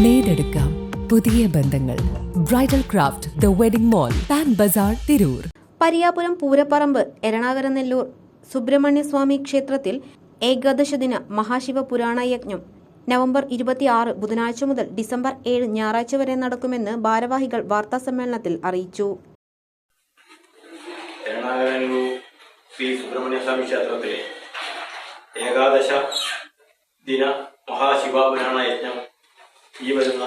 നേടെടുക്കാം പുതിയ ബന്ധങ്ങൾ. Bridal craft the wedding mall Pan Bazar Tirur Pariyapuram Poorapparambu Eranakulanellur Subrahmanyaswamy ക്ഷേത്രത്തിൽ ഏകാദശ ദിന മഹാശിവ പുരാണ യജ്ഞം. നവംബർ ഇരുപത്തിയാറ് ബുധനാഴ്ച മുതൽ ഡിസംബർ ഏഴ് ഞായറാഴ്ച വരെ നടക്കുമെന്ന് ഭാരവാഹികൾ വാർത്താസമ്മേളനത്തിൽ അറിയിച്ചു. ശ്രീ സുബ്രഹ്മണ്യ സ്വാമി ക്ഷേത്രത്തിലെ ഏകാദശ ദിന മഹാശിവപുരാണ യജ്ഞം ഈ വരുന്ന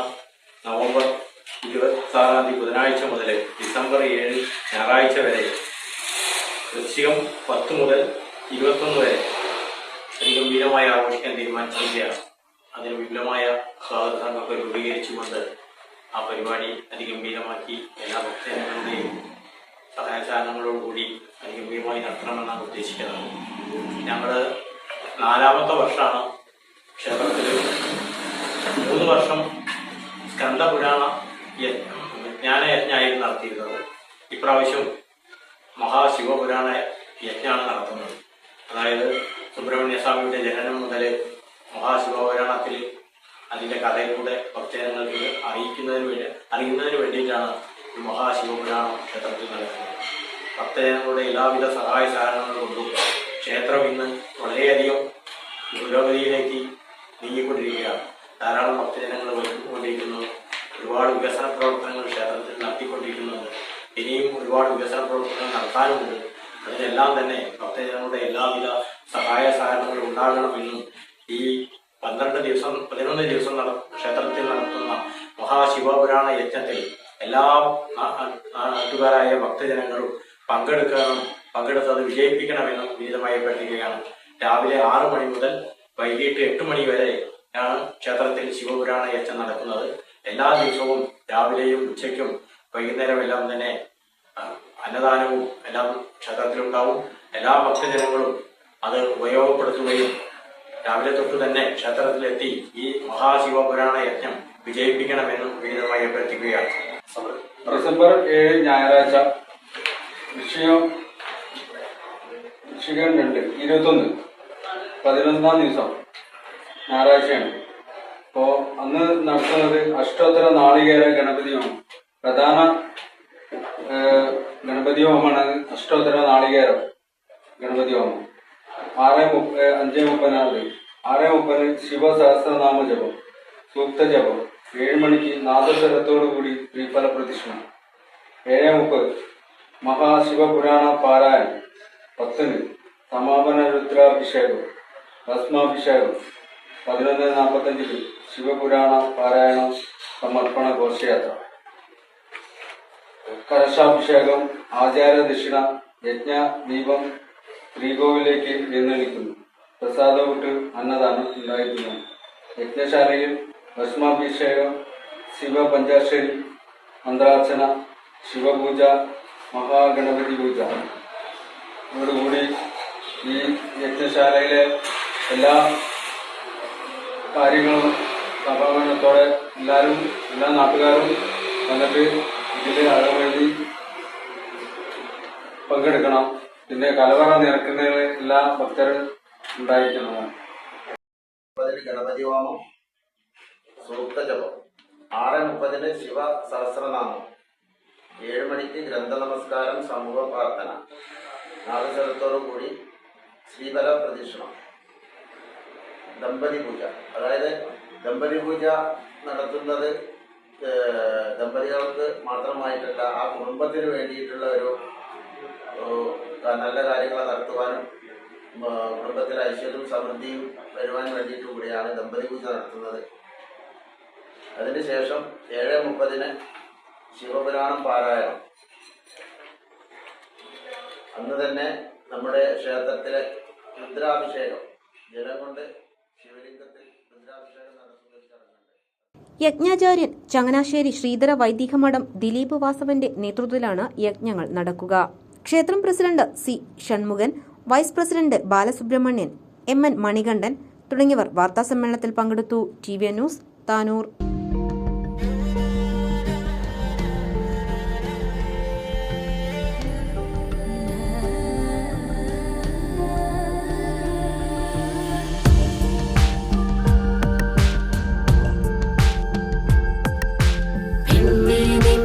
നവംബർ ഇരുപത്തി ആറാം തീയതി ബുധനാഴ്ച മുതൽ ഡിസംബർ ഏഴ് ഞായറാഴ്ച വരെ വൃശ്ചികം പത്ത് മുതൽ ഇരുപത്തൊന്ന് വരെ അതിഗംഭീരമായി ആഘോഷിക്കാൻ തീരുമാനിച്ചിരിക്കുകയാണ്. അതിന് വിപുലമായ സ്വാഗത സംഘമൊക്കെ രൂപീകരിച്ചുകൊണ്ട് ആ പരിപാടി അതിഗംഭീരമാക്കി എല്ലാ ഭക്തജനങ്ങളുടെയും സഹായസാധനങ്ങളോടുകൂടി അതിഗംഭീരമായി നടത്തണമെന്നാണ് ഉദ്ദേശിക്കുന്നത്. ഞങ്ങൾ നാലാമത്തെ വർഷമാണ് ക്ഷേത്രത്തിൽ മൂന്ന് വർഷം സ്കന്ദപുരാണ യ- വിജ്ഞാനയജ്ഞമായിരുന്നു നടത്തിയിരുന്നത്. ഇപ്രാവശ്യം മഹാശിവപുരാണ യജ്ഞമാണ് നടത്തുന്നത്. അതായത് സുബ്രഹ്മണ്യ സ്വാമിയുടെ ജനനം മുതൽ മഹാശിവപുരാണത്തിൽ അതിന്റെ കഥയിലൂടെ ഭക്തജനങ്ങൾക്ക് അറിയിക്കുന്നതിന് വേണ്ടി അറിയുന്നതിന് വേണ്ടിയിട്ടാണ് ഈ മഹാശിവപുരാണം ക്ഷേത്രത്തിൽ നടക്കുന്നത്. ഭക്തജനങ്ങളുടെ എല്ലാവിധ സഹായ സഹകരണങ്ങൾ കൊണ്ടും ക്ഷേത്രം ഇന്ന് വളരെയധികം പുരോഗതിയിലേക്ക് നീങ്ങിക്കൊണ്ടിരിക്കുകയാണ്. ധാരാളം ഭക്തജനങ്ങൾ വരുന്നുകൊണ്ടിരിക്കുന്നു ഒരുപാട് വികസന പ്രവർത്തനങ്ങൾ ക്ഷേത്രത്തിൽ നടത്തിക്കൊണ്ടിരിക്കുന്നുണ്ട്. ഇനിയും ഒരുപാട് വികസന പ്രവർത്തനങ്ങൾ നടത്താനുമുണ്ട് അതിനെല്ലാം തന്നെ ഭക്തജനങ്ങളുടെ എല്ലാവിധ സഹായ സഹകരണങ്ങൾ ഉണ്ടാകണമെന്നും ഈ പന്ത്രണ്ട് ദിവസം പതിനൊന്ന് ദിവസം നട ക്ഷേത്രത്തിൽ നടത്തുന്ന മഹാശിവപുരാണ യജ്ഞത്തിൽ എല്ലാ നാട്ടുകാരായ ഭക്തജനങ്ങളും പങ്കെടുക്കണം പങ്കെടുത്തത് വിജയിപ്പിക്കണമെന്നും വിഹിതമായി പറ്റുകയാണ് രാവിലെ ആറ് മണി മുതൽ വൈകിട്ട് എട്ട് മണി വരെയാണ് ക്ഷേത്രത്തിൽ ശിവപുരാണ യജ്ഞം നടക്കുന്നത്. എല്ലാ ദിവസവും രാവിലെയും ഉച്ചയ്ക്കും വൈകുന്നേരം എല്ലാം തന്നെ അന്നദാനവും എല്ലാം ക്ഷേത്രത്തിലുണ്ടാവും. എല്ലാ ഭക്തജനങ്ങളും അത് ഉപയോഗപ്പെടുത്തുകയും രാവിലെ തൊട്ട് തന്നെ ക്ഷേത്രത്തിലെത്തി ഈ മഹാശിവപുരാണ യജ്ഞം വിജയിപ്പിക്കണമെന്നും വിനീതമായി അഭ്യർത്ഥിക്കുകയാണ്. ഡിസംബർ ഏഴ് ഞായറാഴ്ച വിഷയം വിഷയം രണ്ട് ഇരുപത്തൊന്ന് പതിനൊന്നാം ദിവസം. ഞായറാഴ്ചയാണ്. അപ്പോൾ അന്ന് നടത്തുന്നത് അഷ്ടോത്തര നാളികേര ഗണപതി ഹോമം പ്രധാന ഗണപതി ഹോമമാണ് അഷ്ടോത്തര നാളികേരം ഗണപതി ഹോമം ആറ് മുപ്പ അഞ്ച് മുപ്പതിനാറ് ആറ് മുപ്പതിന് ശിവസഹസ്രനാമ ജപം സൂക്ത ജപം. ഏഴ് മണിക്ക് നാദസ്വരത്തോടു കൂടി ശ്രീഫല പ്രതിഷ്ഠ. ഏഴ് മുപ്പത് മഹാശിവപുരാണ പാരായണം. പത്തിന് സമാപന രുദ്രാഭിഷേകം ഭസ്മാഭിഷേകം. പതിനൊന്ന് നാൽപ്പത്തഞ്ചിന് ശിവപുരാണ പാരായണം സമർപ്പണ ഘോഷയാത്ര. കലശാഭിഷേകം ആചാര ദക്ഷിണ യജ്ഞ ദീപം ശ്രീകോവിലേക്ക് എഴുന്നള്ളിക്കുന്നു പ്രസാദവിട്ട് അന്നദാനം ഉണ്ടായിരുന്നു യജ്ഞശാലയിൽ ഭസ്മാഭിഷേകം ശിവപഞ്ചാക്ഷരി മന്ത്രാർച്ചന ശിവപൂജ മഹാഗണപതി പൂജ അതോടുകൂടി ഈ യജ്ഞശാലയിലെ എല്ലാ കാര്യങ്ങളും സമാപനത്തോടെ എല്ലാവരും എല്ലാ നാട്ടുകാരും വന്നിട്ട് ഇതിൽ അളവെഴുതി പങ്കെടുക്കണം. പിന്നെ കലവറ നിറക്കുന്നതിന് എല്ലാ ഭക്തരും ഉണ്ടായിരിക്കുന്നതാണ് മുപ്പതിന് ഗണപതി ഹോമം സൂക്തജപം ആറ് മുപ്പതിന് ശിവ സഹസ്രനാമം. ഏഴ് മണിക്ക് ഗ്രന്ഥ നമസ്കാരം സമൂഹ പ്രാർത്ഥന. നാദസ്വരത്തോടു കൂടി ശ്രീബല പ്രദക്ഷിണം ദമ്പതി പൂജ. അതായത് ദമ്പതി പൂജ നടത്തുന്നത് ദമ്പതികൾക്ക് മാത്രമായിട്ടല്ല ആ കുടുംബത്തിന് വേണ്ടിയിട്ടുള്ള ഒരു നല്ല കാര്യങ്ങൾ നടത്തുവാനും കുടുംബത്തിലെ ഐശ്വര്യവും സമൃദ്ധിയും വരുവാൻ വേണ്ടിയിട്ട് കൂടിയാണ് ദമ്പതി പൂജ നടത്തുന്നത്. അതിനുശേഷം ഏഴ് മുപ്പതിന് ശിവപുരാണം പാരായണം. അന്ന് തന്നെ നമ്മുടെ ക്ഷേത്രത്തിലെ രുദ്രാഭിഷേകം ജലം കൊണ്ട് ശിവലിംഗത്തിൽ രുദ്രാഭിഷേകം നടത്തുന്ന ഒരു ചടങ്ങുണ്ട് യജ്ഞാചാര്യൻ ചങ്ങനാശ്ശേരി ശ്രീധര വൈദികമഠം ദിലീപ് വാസവന്റെ നേതൃത്വത്തിലാണ് യജ്ഞങ്ങൾ നടക്കുക. ക്ഷേത്രം president C Shanmukhan vice president Balasubramanian M N Manikandan തുടങ്ങിയവർ വാർത്താസമ്മേളനത്തിൽ പങ്കെടുത്തു. T V news Tanur. You a minute.